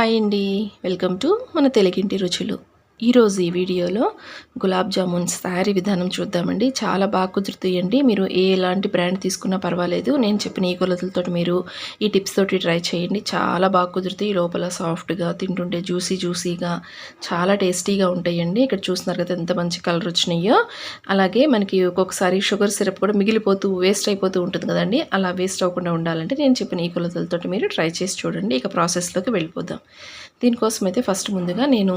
Hi అండి. Welcome to మన తెలుగింటి రుచులు. ఈరోజు ఈ వీడియోలో గులాబ్ జామున్స్ తయారీ విధానం చూద్దామండి. చాలా బాగా కుదురుతాయండి. మీరు ఏ ఎలాంటి బ్రాండ్ తీసుకున్నా పర్వాలేదు. నేను చెప్పిన ఈ కొలతలతో మీరు ఈ టిప్స్ తోటి ట్రై చేయండి. చాలా బాగా కుదురుతాయి. లోపల సాఫ్ట్గా తింటుంటే జ్యూసీ జ్యూసీగా చాలా టేస్టీగా ఉంటాయండి. ఇక్కడ చూస్తున్నారు కదా ఎంత మంచి కలర్ వచ్చినాయో. అలాగే మనకి ఒక్కొక్కసారి షుగర్ సిరప్ కూడా మిగిలిపోతూ వేస్ట్ అయిపోతూ ఉంటుంది కదండి. అలా వేస్ట్ అవ్వకుండా ఉండాలంటే నేను చెప్పిన ఈ కొలతలతో మీరు ట్రై చేసి చూడండి. ఇక ప్రాసెస్లోకి వెళ్ళిపోదాం. దీనికోసం అయితే ఫస్ట్ ముందుగా నేను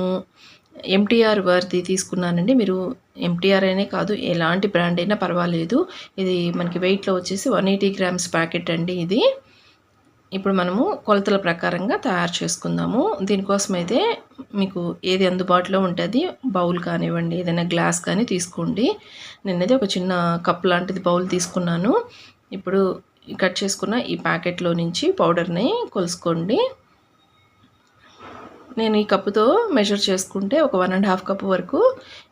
ఎంటీఆర్ వారిది తీసుకున్నానండి. మీరు ఎంటీఆర్ అనే కాదు ఎలాంటి బ్రాండ్ అయినా పర్వాలేదు. ఇది మనకి వెయిట్లో వచ్చేసి వన్ ఎయిటీ గ్రామ్స్ ప్యాకెట్ అండి ఇది. ఇప్పుడు మనము కొలతల ప్రకారంగా తయారు చేసుకుందాము. దీనికోసం అయితే మీకు ఏది అందుబాటులో ఉంటుంది బౌల్ కానివ్వండి ఏదైనా గ్లాస్ కానీ తీసుకోండి. నేనైతే ఒక చిన్న కప్ లాంటిది బౌల్ తీసుకున్నాను. ఇప్పుడు కట్ చేసుకున్న ఈ ప్యాకెట్లో నుంచి పౌడర్ని కొలుసుకోండి. నేను ఈ కప్పుతో మెజర్ చేసుకుంటే ఒక వన్ అండ్ హాఫ్ కప్ వరకు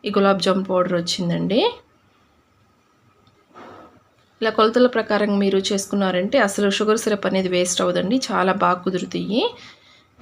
ఈ గులాబ్ జామ్ పౌడర్ వచ్చిందండి. ఇలా కొలతల ప్రకారం మీరు చేసుకున్నారంటే అసలు షుగర్ సిరప్ అనేది వేస్ట్ అవ్వదండి. చాలా బాగా కుదురుతాయి.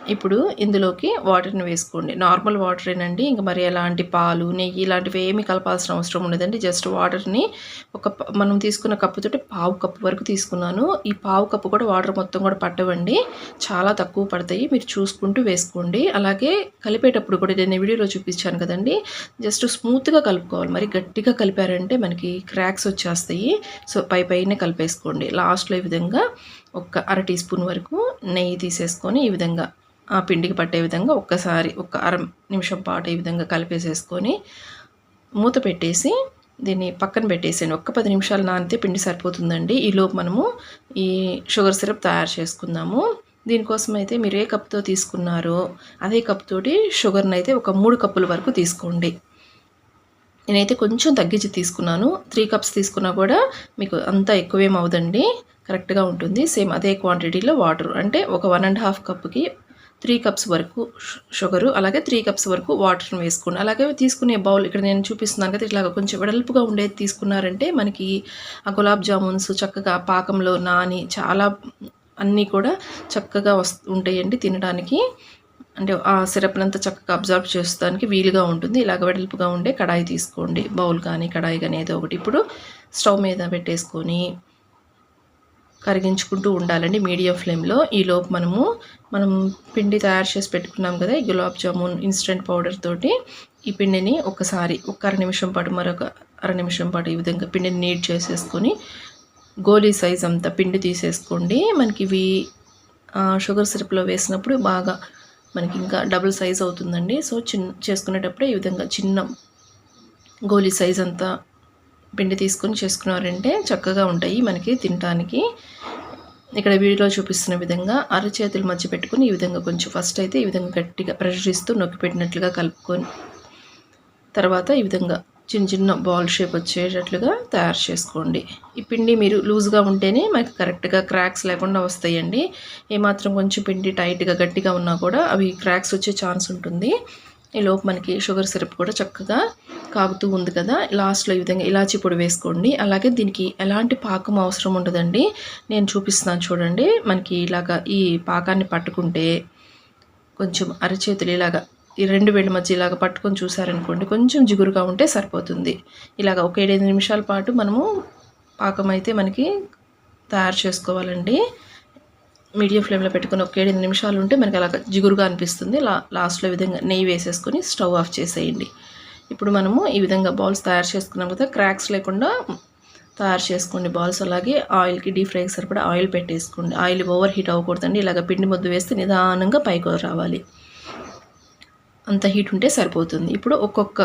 ఇప్పుడు ఇందులోకి వాటర్ని వేసుకోండి. నార్మల్ వాటరేనండి. ఇంకా మరి ఎలాంటి పాలు నెయ్యి ఇలాంటివి ఏమీ కలపాల్సిన అవసరం ఉండదండి. జస్ట్ వాటర్ని ఒక మనం తీసుకున్న కప్పుతోటి పావు కప్పు వరకు తీసుకున్నాను. ఈ పావు కప్పు కూడా వాటర్ మొత్తం కూడా పట్టవండి. చాలా తక్కువ పడతాయి. మీరు చూసుకుంటూ వేసుకోండి. అలాగే కలిపేటప్పుడు కూడా నేను వీడియోలో చూపించాను కదండి. జస్ట్ స్మూత్గా కలుపుకోవాలి. మరి గట్టిగా కలిపారంటే మనకి క్రాక్స్ వచ్చేస్తాయి. సో పై పైనే కలిపేసుకోండి. లాస్ట్లో ఈ విధంగా ఒక అర టీ స్పూన్ వరకు నెయ్యి తీసేసుకొని ఈ విధంగా ఆ పిండికి పట్టే విధంగా ఒక్కసారి ఒక అర నిమిషం పాటు ఈ విధంగా కలిపేసేసుకొని మూత పెట్టేసి దీన్ని పక్కన పెట్టేసాను ఒక్క పది నిమిషాలు నానితే పిండి సరిపోతుందండి. ఈలోపు మనము ఈ షుగర్ సిరప్ తయారు చేసుకుందాము. దీనికోసం అయితే మీరు ఏ కప్తో తీసుకున్నారో అదే కప్ తోటి షుగర్ని అయితే ఒక మూడు కప్పుల వరకు తీసుకోండి. నేనైతే కొంచెం తగ్గించి తీసుకున్నాను. త్రీ కప్స్ తీసుకున్నా కూడా మీకు అంత ఎక్కువేం అవదండి. కరెక్ట్గా ఉంటుంది. సేమ్ అదే క్వాంటిటీలో వాటర్ అంటే ఒక వన్ అండ్ హాఫ్ కప్కి త్రీ కప్స్ వరకు షుగరు అలాగే త్రీ కప్స్ వరకు వాటర్ని వేసుకోండి. అలాగే తీసుకునే బౌల్ ఇక్కడ నేను చూపిస్తున్నాను కదా ఇట్లా కొంచెం వెడల్పుగా ఉండేది తీసుకున్నారంటే మనకి ఆ గులాబ్ జామున్స్ చక్కగా పాకంలో నాని చాలా అన్నీ కూడా చక్కగా వస్తు ఉంటాయండి తినడానికి. అంటే ఆ సిరప్నంతా చక్కగా అబ్జర్వ్ చేస్తానికి వీలుగా ఉంటుంది. ఇలాగ వెడల్పుగా ఉండే కడాయి తీసుకోండి. బౌల్ కానీ కడాయి కానీ ఏదో ఒకటి. ఇప్పుడు స్టవ్ మీద పెట్టేసుకొని కరిగించుకుంటూ ఉండాలండి మీడియం ఫ్లేమ్లో. ఈలోపు మనము మనం పిండి తయారు చేసి పెట్టుకున్నాం కదా ఈ గులాబ్ జామున్ ఇన్స్టెంట్ పౌడర్ తోటి ఈ పిండిని ఒకసారి ఒక అర నిమిషం పాటు మరొక అర నిమిషం పాటు ఈ విధంగా పిండిని నీట్ చేసేసుకొని గోలీ సైజ్ అంతా పిండి తీసేసుకోండి. మనకి ఇవి షుగర్ సిరప్లో వేసినప్పుడు బాగా మనకి ఇంకా డబుల్ సైజ్ అవుతుందండి. సో చిన్న చేసుకునేటప్పుడు ఈ విధంగా చిన్న గోలీ సైజ్ అంతా పిండి తీసుకొని చేసుకున్నారంటే చక్కగా ఉంటాయి మనకి తినటానికి. ఇక్కడ వీడియోలో చూపిస్తున్న విధంగా అరచేతుల మధ్య పెట్టుకుని ఈ విధంగా కొంచెం ఫస్ట్ అయితే ఈ విధంగా గట్టిగా ప్రెషర్ ఇస్తూ నొక్కి పెట్టినట్లుగా కలుపుకొని తర్వాత ఈ విధంగా చిన్న చిన్న బాల్ షేప్ వచ్చేటట్లుగా తయారు చేసుకోండి. ఈ పిండి మీరు లూజ్గా ఉంటేనే మనకి కరెక్ట్గా క్రాక్స్ లేకుండా వస్తాయండి. ఏమాత్రం కొంచెం పిండి టైట్గా గట్టిగా ఉన్నా కూడా అవి క్రాక్స్ వచ్చే ఛాన్స్ ఉంటుంది. ఈలోపు మనకి షుగర్ సిరప్ కూడా చక్కగా కాగుతూ ఉంది కదా. లాస్ట్లో ఈ విధంగా ఇలాచి పొడి వేసుకోండి. అలాగే దీనికి ఎలాంటి పాకం అవసరం ఉండదండి. నేను చూపిస్తున్నాను చూడండి. మనకి ఇలాగా ఈ పాకాన్ని పట్టుకుంటే కొంచెం అరచేతులు ఇలాగా ఈ రెండు వేళ్ళ మధ్య ఇలాగ పట్టుకొని చూసారనుకోండి కొంచెం జిగురుగా ఉంటే సరిపోతుంది. ఇలాగ ఒక ఏడైదు నిమిషాల పాటు మనము పాకం అయితే మనకి తయారు చేసుకోవాలండి. మీడియం ఫ్లేమ్లో పెట్టుకుని ఒక ఏడు నిమిషాలు ఉంటే మనకి అలా జిగురుగా అనిపిస్తుంది. లా లాస్ట్లో విధంగా నెయ్యి వేసేసుకొని స్టవ్ ఆఫ్ చేసేయండి. ఇప్పుడు మనము ఈ విధంగా బాల్స్ తయారు చేసుకున్నాం కదా క్రాక్స్ లేకుండా తయారు చేసుకోండి బాల్స్. అలాగే ఆయిల్కి డీప్ ఫ్రైకి సరిపడా ఆయిల్ పెట్టేసుకోండి. ఆయిల్ ఓవర్ హీట్ అవ్వకూడదండి. ఇలాగ పిండి ముద్దు వేస్తే నిదానంగా పైకి రావాలి. అంత హీట్ ఉంటే సరిపోతుంది. ఇప్పుడు ఒక్కొక్క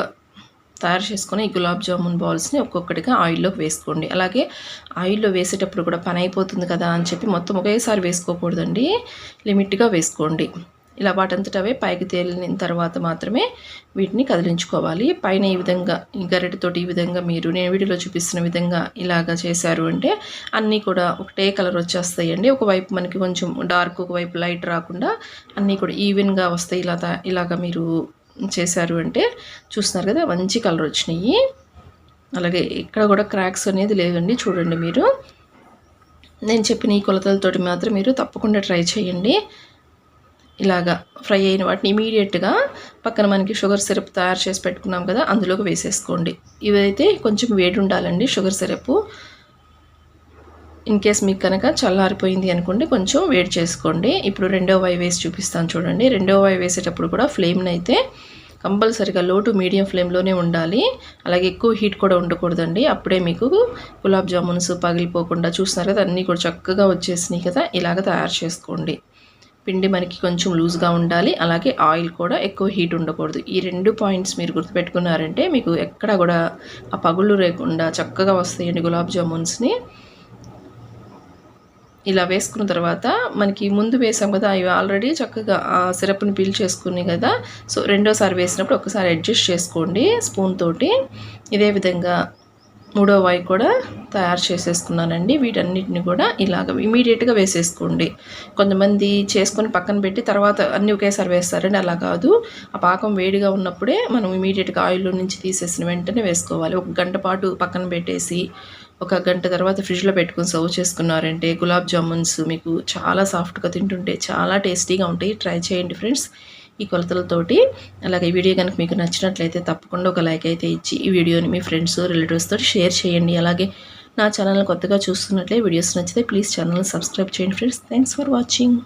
తయారు చేసుకుని ఈ గులాబ్ జామున్ బాల్స్ని ఒక్కొక్కటిగా ఆయిల్లోకి వేసుకోండి. అలాగే ఆయిల్లో వేసేటప్పుడు కూడా పని అయిపోతుంది కదా అని చెప్పి మొత్తం ఒకేసారి వేసుకోకూడదండి. లిమిట్గా వేసుకోండి. ఇలా వాటంతట అవే పైకి తేలిన తర్వాత మాత్రమే వీటిని కదిలించుకోవాలి. పైన ఈ విధంగా ఈ గరిటతోటి ఈ విధంగా మీరు నేను వీడియోలో చూపిస్తున్న విధంగా ఇలాగా చేశారు అంటే అన్నీ కూడా ఒకటే కలర్ వచ్చేస్తాయండి. ఒకవైపు మనకి కొంచెం డార్క్ ఒకవైపు లైట్ రాకుండా అన్నీ కూడా ఈవెన్గా వస్తాయి. ఇలా ఇలాగా మీరు చేశారు అంటే చూస్తున్నారు కదా మంచి కలర్ వచ్చినాయి. అలాగే ఇక్కడ కూడా క్రాక్స్ అనేది లేవండి చూడండి మీరు. నేను చెప్పిన ఈ కొలతలతోటి మాత్రం మీరు తప్పకుండా ట్రై చేయండి. ఇలాగా ఫ్రై అయిన వాటిని ఇమీడియట్గా పక్కన మనకి షుగర్ సిరప్ తయారు చేసి పెట్టుకున్నాం కదా అందులోకి వేసేసుకోండి. ఇవైతే కొంచెం వేడి ఉండాలండి షుగర్ సిరప్ ఇన్ కేస్ మీకు కనుక చల్లారిపోయింది అనుకోండి కొంచెం వేడి చేసుకోండి. ఇప్పుడు రెండో వై వేసి చూపిస్తాను చూడండి. రెండో వై వేసేటప్పుడు కూడా ఫ్లేమ్ని అయితే కంపల్సరిగా లో టు మీడియం ఫ్లేమ్లోనే ఉండాలి. అలాగే ఎక్కువ హీట్ కూడా ఉండకూడదండి. అప్పుడే మీకు గులాబ్ జామున్స్ పగిలిపోకుండా చూస్తున్నారు కదా అన్నీ కూడా చక్కగా వచ్చేసినాయి కదా ఇలాగ తయారు చేసుకోండి. పిండి మనకి కొంచెం లూజ్గా ఉండాలి. అలాగే ఆయిల్ కూడా ఎక్కువ హీట్ ఉండకూడదు. ఈ రెండు పాయింట్స్ మీరు గుర్తుపెట్టుకున్నారంటే మీకు ఎక్కడ కూడా ఆ పగుళ్ళు లేకుండా చక్కగా వస్తాయండి గులాబ్ జామున్స్ని. ఇలా వేసుకున్న తర్వాత మనకి ముందు వేసాం కదా అవి ఆల్రెడీ చక్కగా సిరప్ని పీల్ చేసుకుని కదా. సో రెండోసారి వేసినప్పుడు ఒకసారి అడ్జస్ట్ చేసుకోండి స్పూన్ తోటి. ఇదే విధంగా మూడో వాయి కూడా తయారు చేసేసుకున్నానండి. వీటన్నిటిని కూడా ఇలాగ ఇమీడియట్గా వేసేసుకోండి. కొంతమంది చేసుకొని పక్కన పెట్టి తర్వాత అన్నీ ఒకేసారి వేస్తారండి అలా కాదు. ఆ పాకం వేడిగా ఉన్నప్పుడే మనం ఇమీడియట్గా ఆయిల్లో నుంచి తీసేసిన వెంటనే వేసుకోవాలి. ఒక గంట పాటు పక్కన పెట్టేసి ఒక గంట తర్వాత ఫ్రిడ్జ్లో పెట్టుకొని సర్వ్ చేసుకున్నారంటే గులాబ్ జామున్స్ మీకు చాలా సాఫ్ట్గా తింటుంటే చాలా టేస్టీగా ఉంటాయి. ట్రై చేయండి ఫ్రెండ్స్. ఈ కొలతలతోటి అలాగే వీడియో కనుక మీకు నచ్చినట్లయితే తప్పకుండా ఒక లైక్ అయితే ఇచ్చి ఈ వీడియోని మీ ఫ్రెండ్స్ రిలేటివ్స్తో షేర్ చేయండి. అలాగే నా ఛానల్ కొత్తగా చూస్తున్నట్లే వీడియోస్ నచ్చితే ప్లీజ్ ఛానల్ సబ్స్క్రైబ్ చేయండి ఫ్రెండ్స్. Thanks for watching.